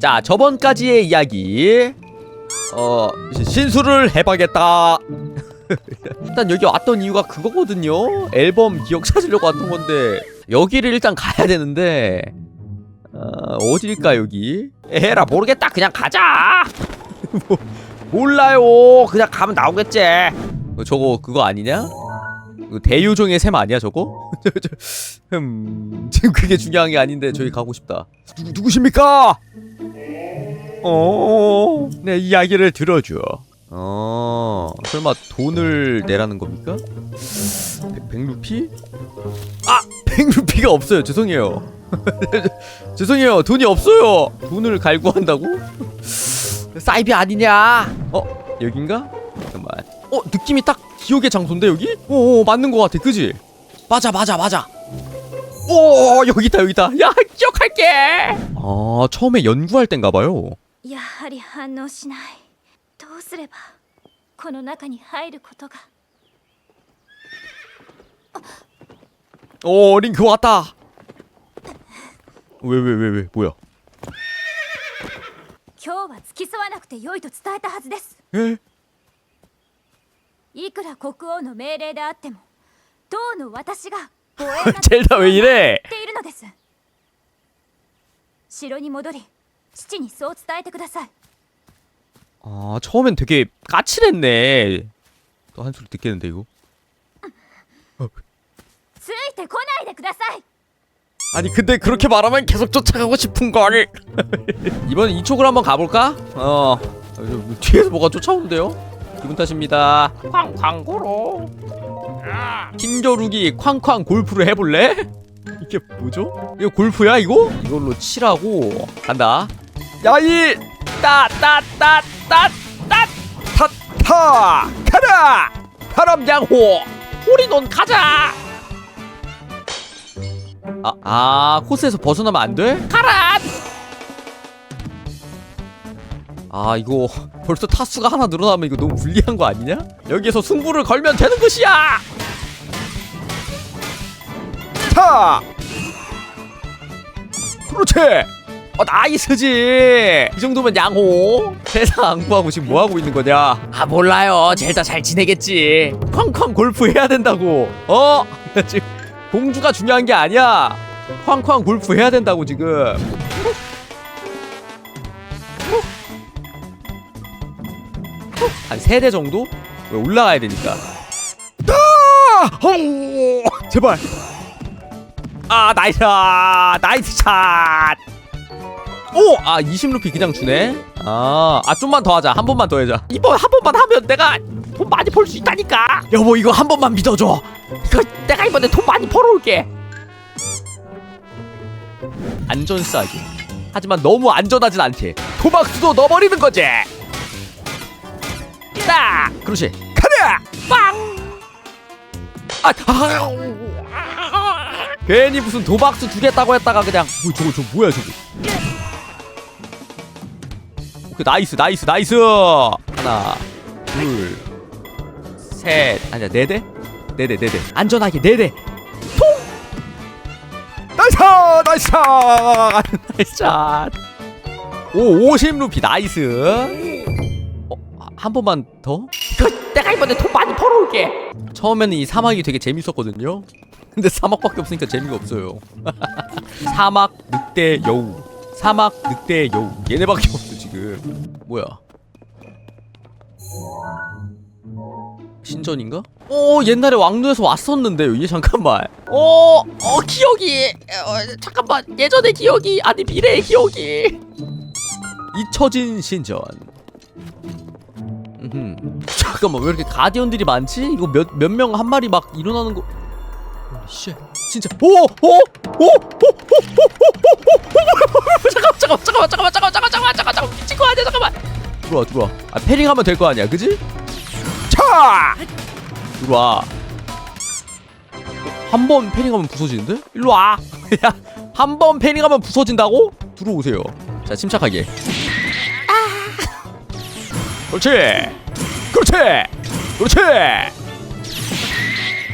자 저번까지의 이야기. 어 신수를 해봐야겠다. 일단 여기 왔던 이유가 그거거든요. 앨범 기억 찾으려고 왔던 건데 여기를 일단 가야 되는데 어, 어딜까 여기? 에라 모르겠다. 그냥 가자! 뭐, 몰라요. 그냥 가면 나오겠지. 어, 저거 그거 아니냐? 이거 대요정의 샘 아니야 저거? 음, 지금 그게 중요한 게 아닌데 저기 가고 싶다 누구, 누구십니까? 어, 내 이야기를 들어줘. 어, 설마 돈을 내라는 겁니까? 백- 백루피? 아, 백루피가 없어요. 죄송해요. 죄송해요. 돈이 없어요. 돈을 갈구한다고? 사이비 아니냐? 어, 여긴가? 잠깐만. 어, 느낌이 딱 기억의 장소인데 여기? 어, 어 맞는 것 같아. 그지? 맞아, 맞아, 맞아. 오, 여기 있다, 여기 있다. 야, 기억할게. 아, 처음에 연구할 땐가 봐요. やはり反応しないどうすればこの中に入ることが 오 링크 왔다 왜 왜 왜 왜 뭐야 今日は付き添わなくてよいと伝えたはずです 에? いくら国王の命令であっても当の私が護衛が 젤다 왜 이래 っているのです城に戻り父にそう伝えてください 아 처음엔 되게 까칠했네 또 한 소리 듣겠는데 이거 ついてこないでください 아니 근데 그렇게 말하면 계속 쫓아가고 싶은걸 이번엔 이쪽으로 한번 가볼까? 어 어, 뒤에서 뭐가 쫓아오는데요? 기분 탓입니다 쾅쾅고로 흰겨루기 쾅쾅 골프를 해볼래? 이게 뭐죠? 이거 골프야 이거? 이걸로 치라고 간다 야이 따따따따따 타타 가라 바람양호 호리논 가자 아, 아 코스에서 벗어나면 안 돼? 가라! 아 이거 벌써 타수가 하나 늘어나면 이거 너무 불리한 거 아니냐? 여기에서 승부를 걸면 되는 것이야! 타! 그렇지! 어 나이스지! 이 정도면 양호! 세상 안 구하고 지금 뭐 하고 있는 거냐? 아 몰라요 젤다 잘 지내겠지 쾅쾅 골프 해야 된다고 어? 지금 공주가 중요한 게 아니야. 쾅쾅 골프 해야 된다고 지금. 한 세 대 정도? 왜 올라가야 되니까. 아! 호! 제발. 아 나이스 나이스 샷. 오! 아 20루피 그냥 주네. 아, 아 좀만 더 하자. 한 번만 더 하자. 이번 한 번만 하면 내가 돈 많이 벌 수 있다니까. 여보 이거 한 번만 믿어줘. 이거 내가 이번에 돈 많이 벌어올게. 안전싸게. 하지만 너무 안전하진 않게. 도박수도 넣어버리는 거지. 딱. 그렇지. 가자. 빵. 아, 아, 괜히 무슨 도박수 주겠다고 했다가 그냥 뭐 저거 저 뭐야 저거. 오케이 나이스 나이스 나이스. 하나, 둘, 셋 아니야 네대 네대 네대 안전하게 네대 통 나이스 나이스 나이스 오 50루피 나이스 어, 한 번만 더? 그, 내가 이번에 돈 많이 벌어올게. 처음에는 이 사막이 되게 재밌었거든요. 근데 사막밖에 없으니까 재미가 없어요. 사막 늑대 여우. 사막 늑대 여우. 얘네밖에 없어 지금. 뭐야? 신전인가? 어 옛날에 왕루에서 왔었는데 여기 잠깐만. 어, 어 기억이. 어, 잠깐만. 예전의 기억이? 아니 미래의 기억이. 잊혀진 신전. 잠깐만 왜 이렇게 가디언들이 많지? 이거 몇 몇 명 한 마리 막 일어나는 거 씨, 진짜 오 오 오 오 오 오 오 오 오 잠깐만 잠깐만 잠깐만 잠깐만 잠깐만 잠깐만 잠깐만 잠깐만 미친 거 아니야 잠깐만 들어와 들어와 아 패링하면 될 거 아니야 그지? 차! 들어와 한 번 패링하면 부서지는데? 일로 와. 야, 한 번 패링하면 부서진다고? 들어오세요. 자, 침착하게. 그렇지. 그렇지. 그렇지.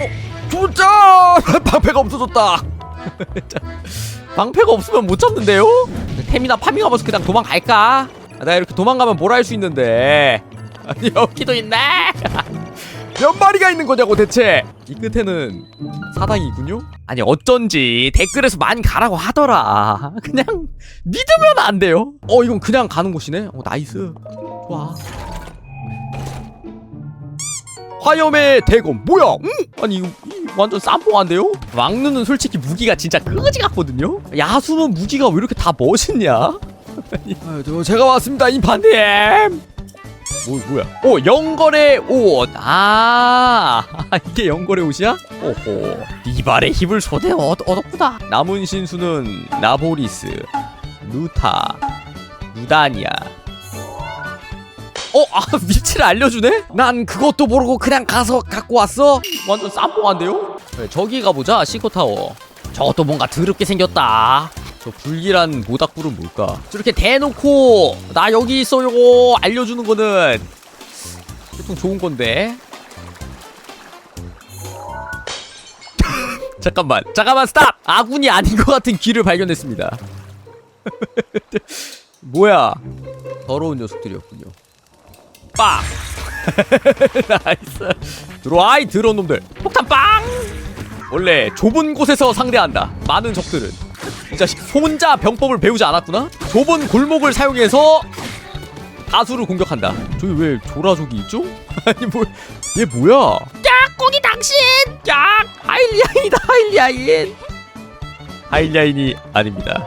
어, 진짜 방패가 없어졌다. 자, 방패가 없으면 못 잡는데요? 템이나 파밍하면서 그냥 도망갈까? 아, 나 이렇게 도망가면 뭘 할 수 있는데 여기도 있네 몇 마리가 있는 거냐고 대체 이 끝에는 사당이군요 아니 어쩐지 댓글에서 많이 가라고 하더라 그냥 믿으면 안 돼요 어 이건 그냥 가는 곳이네 어 나이스 좋아 화염의 대검 뭐야 응? 아니 이거 이 완전 쌈뽕한데요? 왕눈은 솔직히 무기가 진짜 끄지 같거든요 야수는 무기가 왜 이렇게 다 멋있냐 아니, 아유, 저 제가 왔습니다 임판님 뭐 뭐야? 오 영걸의 옷. 아 이게 영걸의 옷이야? 오호. 이발의 힘을 소대 얻, 얻었구나. 남은 신수는 나보리스, 루타, 루다니아. 어, 아 위치를 알려주네? 난 그것도 모르고 그냥 가서 갖고 왔어. 완전 쌈뽕한데요? 네, 저기 가보자 시코 타워. 저것도 뭔가 더럽게 생겼다. 저 불길한 모닥불은 뭘까? 저렇게 대놓고 나 여기 있어요 알려주는 거는 보통 좋은 건데. 잠깐만, 잠깐만 스탑! 아군이 아닌 것 같은 귀를 발견했습니다. 뭐야? 더러운 녀석들이었군요. 빵! 나이스. 들어와 이 더러운 놈들. 폭탄 빵! 원래 좁은 곳에서 상대한다. 많은 적들은. 이 자식 혼자 병법을 배우지 않았구나? 좁은 골목을 사용해서 다수를 공격한다. 저기 왜 조라족이 있죠? 아니 뭐얘 뭐야? 야 거기 당신! 야 하일리아인이다 하일리아인. 하일리아인이 아닙니다.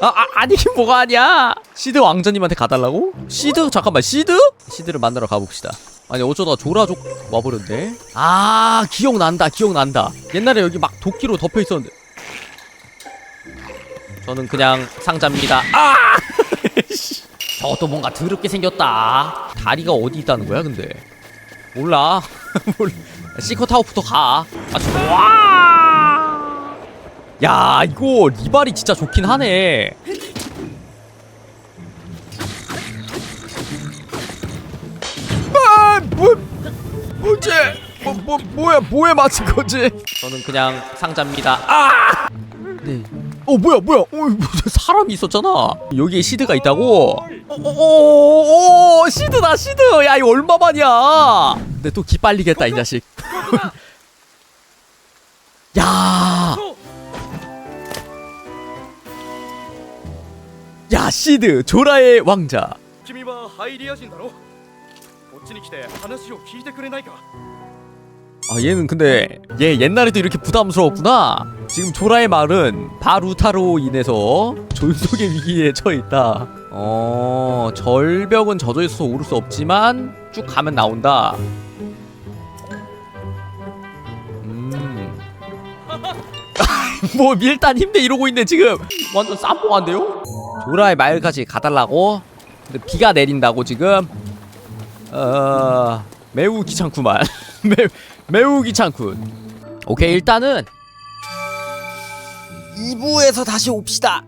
아, 아 아니긴 뭐가 아니야? 시드 왕자님한테 가달라고? 시드 잠깐만 시드? 시드를 만나러 가봅시다. 아니 어쩌다 조라족 와버렸네. 아 기억난다 기억난다. 옛날에 여기 막 도끼로 덮여 있었는데. 저는 그냥 상자입니다. 아! 저것도 뭔가 더럽게 생겼다. 다리가 어디 있다는 거야, 근데? 몰라. 몰라. 시커 타워부터 가. 아, 좋아. 야, 이거 리발이 진짜 좋긴 하네. 아, 뭐, 뭐지? 뭐, 뭐, 뭐야, 뭐에 맞은 거지? 저는 그냥 상자입니다. 아! 네. 어 뭐야 뭐야 어 뭐, 사람이 있었잖아 여기에 시드가 있다고 어 어 어 시드다 시드 야 이거 얼마만이야 근데 또 기빨리겠다 이 자식 야 야, 시드 조라의 왕자 君はハイリア人だろこっちに来て話を聞いてくれないか 아 얘는 근데 얘 옛날에도 이렇게 부담스러웠구나 지금 조라의 말은 바루타로 인해서 존속의 위기에 처해있다 어 절벽은 젖어 있어서 오를 수 없지만 쭉 가면 나온다 음뭐 밀단 힘내 이러고 있네 지금 완전 쌈뽕한데요 조라의 마을까지 가달라고 근데 비가 내린다고 지금 어 매우 귀찮구만 매우 매우 귀찮군. 오케이 일단은 2부에서 다시 옵시다.